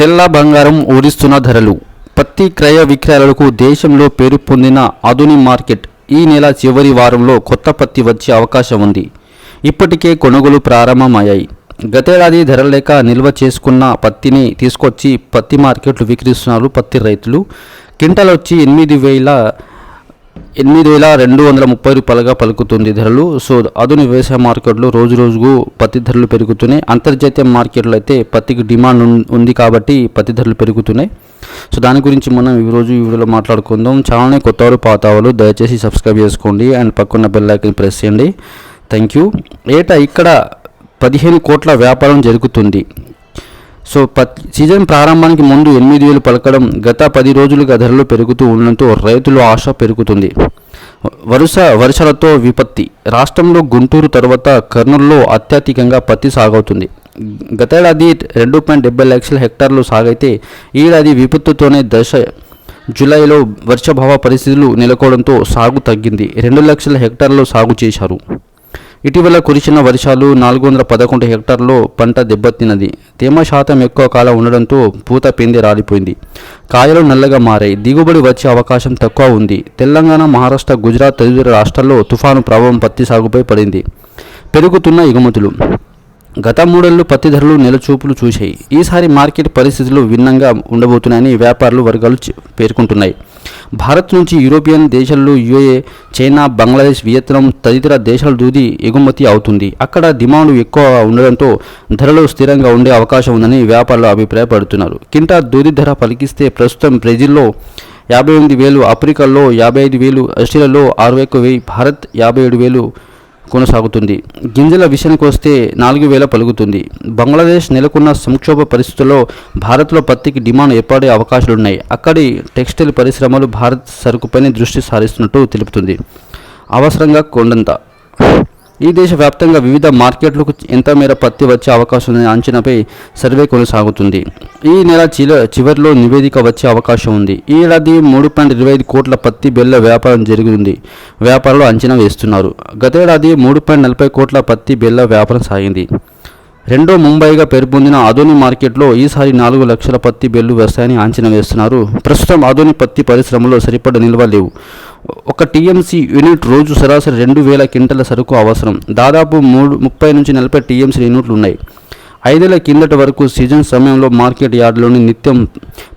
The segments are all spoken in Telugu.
తెల్ల బంగారం ఊరిస్తున్న ధరలు. పత్తి క్రయ విక్రయాలకు దేశంలో పేరు పొందిన ఆధుని మార్కెట్ ఈ నెల చివరి వారంలో కొత్త పత్తి వచ్చే అవకాశం ఉంది. ఇప్పటికే కొనుగోలు ప్రారంభమయ్యాయి. గతేడాది ధర లేక నిల్వ చేసుకున్న పత్తిని తీసుకొచ్చి పత్తి మార్కెట్లు విక్రయిస్తున్నారు పత్తి రైతులు. క్వింటల్ వచ్చి ఎనిమిది వేల ఎనిమిది వేల రెండు వందల ముప్పై రూపాయలుగా పలుకుతుంది ధరలు. సో ఆధునిక వ్యవసాయ మార్కెట్లో రోజు రోజుకు పత్తి ధరలు పెరుగుతున్నాయి. అంతర్జాతీయ మార్కెట్లో అయితే పత్తికి డిమాండ్ ఉంది కాబట్టి పత్తి ధరలు పెరుగుతున్నాయి. సో దాని గురించి మనం ఈరోజు ఈ వీడియోలో మాట్లాడుకుందాం. ఛానల్ని కొత్త వారు పాత దయచేసి సబ్స్క్రైబ్ చేసుకోండి అండ్ పక్కన బెల్ ఐకన్ ప్రెస్ చేయండి. Thank you. ఏటా ఇక్కడ పదిహేను కోట్ల వ్యాపారం జరుగుతుంది. సో పత్ సీజన్ ప్రారంభానికి ముందు ఎనిమిది వేలు పలకడం గత పది రోజులుగా ధరలు పెరుగుతూ ఉండడంతో రైతుల ఆశ పెరుగుతుంది. వరుస వర్షాలతో విపత్తి. రాష్ట్రంలో గుంటూరు తర్వాత కర్నూలులో అత్యధికంగా పత్తి సాగవుతుంది. గతేడాది రెండు పాయింట్ డెబ్బై లక్షల హెక్టార్లు సాగైతే ఈ ఏడాది విపత్తుతోనే దశ జూలైలో వర్షభావ పరిస్థితులు నెలకోవడంతో సాగు తగ్గింది. రెండు లక్షల హెక్టార్లు సాగు చేశారు. ఇటీవల కురిసిన వర్షాలు నాలుగు వందల పదకొండు హెక్టార్లో పంట దెబ్బతిన్నది. తేమ శాతం ఎక్కువ కాలం ఉండడంతో పూత పిండి రాలిపోయింది. కాయలు నల్లగా మారాయి. దిగుబడి వచ్చే అవకాశం తక్కువ ఉంది. తెలంగాణ మహారాష్ట్ర గుజరాత్ తదితర రాష్ట్రాల్లో తుఫాను ప్రభావం పత్తి సాగుపై పడింది. పెరుగుతున్న ఎగుమతులు. గత మూడేళ్ళు పత్తి ధరలు నెలచూపులు చూశాయి. ఈసారి మార్కెట్ పరిస్థితులు భిన్నంగా ఉండబోతున్నాయని వ్యాపారులు వర్గాలు పేర్కొంటున్నాయి. భారత్ నుంచి యూరోపియన్ దేశాల్లో యుఏ చైనా బంగ్లాదేశ్ వియత్నాం తదితర దేశాల దూది ఎగుమతి అవుతుంది. అక్కడ డిమాండ్ ఎక్కువ ఉండడంతో ధరలు స్థిరంగా ఉండే అవకాశం ఉందని వ్యాపారులు అభిప్రాయపడుతున్నారు. కింటా దూది ధర పలికిస్తే ప్రస్తుతం బ్రెజిల్లో యాభై ఎనిమిది వేలు ఆఫ్రికాలో యాభై ఐదు వేలు ఆస్ట్రేలియాలో అరవై ఒక్క వెయ్యి భారత్ యాభై ఏడు వేలు కొనసాగుతుంది. గింజల విషయానికి వస్తే నాలుగు వేల పలుకుతుంది. బంగ్లాదేశ్ నెలకొన్న సంక్షోభ పరిస్థితుల్లో భారత్లో పత్తికి డిమాండ్ ఏర్పడే అవకాశాలున్నాయి. అక్కడి టెక్స్టైల్ పరిశ్రమలు భారత్ సరుకుపైనే దృష్టి సారిస్తున్నట్టు తెలుపుతుంది. అవసరంగా కొండంత ఈ దేశ వ్యాప్తంగా వివిధ మార్కెట్లకు ఎంత మేర పత్తి వచ్చే అవకాశం ఉందనే అంచనాపై సర్వే కొనసాగుతుంది. ఈ నెల చిల చివరిలో నివేదిక వచ్చే అవకాశం ఉంది. ఈ ఏడాది మూడు పాయింట్ ఇరవై ఐదు కోట్ల పత్తి బెల్ల వ్యాపారం జరిగింది. వ్యాపారులు అంచనా వేస్తున్నారు. గతేడాది మూడు పాయింట్ నలభై కోట్ల పత్తి బెల్ల వ్యాపారం సాగింది. రెండో ముంబైగా పేర్పొందిన ఆధోని మార్కెట్లో ఈసారి నాలుగు లక్షల పత్తి బెల్లు వస్తాయని అంచనా వేస్తున్నారు. ప్రస్తుతం ఆధోని పత్తి పరిశ్రమలో సరిపడ నిల్వ లేవు. ఒక టీఎంసీ యూనిట్ రోజు సరాసరి రెండు వేల క్వింటల సరుకు అవసరం. దాదాపు మూడు ముప్పై నుంచి నలభై టీఎంసీ యూనిట్లు ఉన్నాయి. ఐదేళ్ళ కిందటి వరకు సీజన్ సమయంలో మార్కెట్ యార్డులోని నిత్యం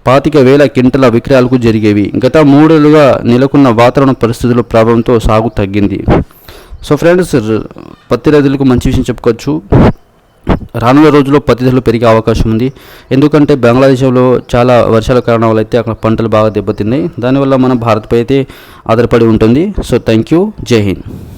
పాతిక వేల క్వింటల విక్రయాలకు జరిగేవి. గత మూడేళ్ళుగా నెలకొన్న వాతావరణ పరిస్థితుల ప్రభావంతో సాగు తగ్గింది. సో ఫ్రెండ్స్ పత్తి రైతులకు మంచి విషయం చెప్పుకోవచ్చు. రానున్న రోజుల్లో పత్తి ధరలు పెరిగే అవకాశం ఉంది. ఎందుకంటే బంగ్లాదేశ్లో చాలా వర్షాల కారణం వల్ల అయితే అక్కడ పంటలు బాగా దెబ్బతిన్నాయి. దానివల్ల మన భారత్పై అయితే ఆధారపడి ఉంటుంది. So thank you. Jai Hind.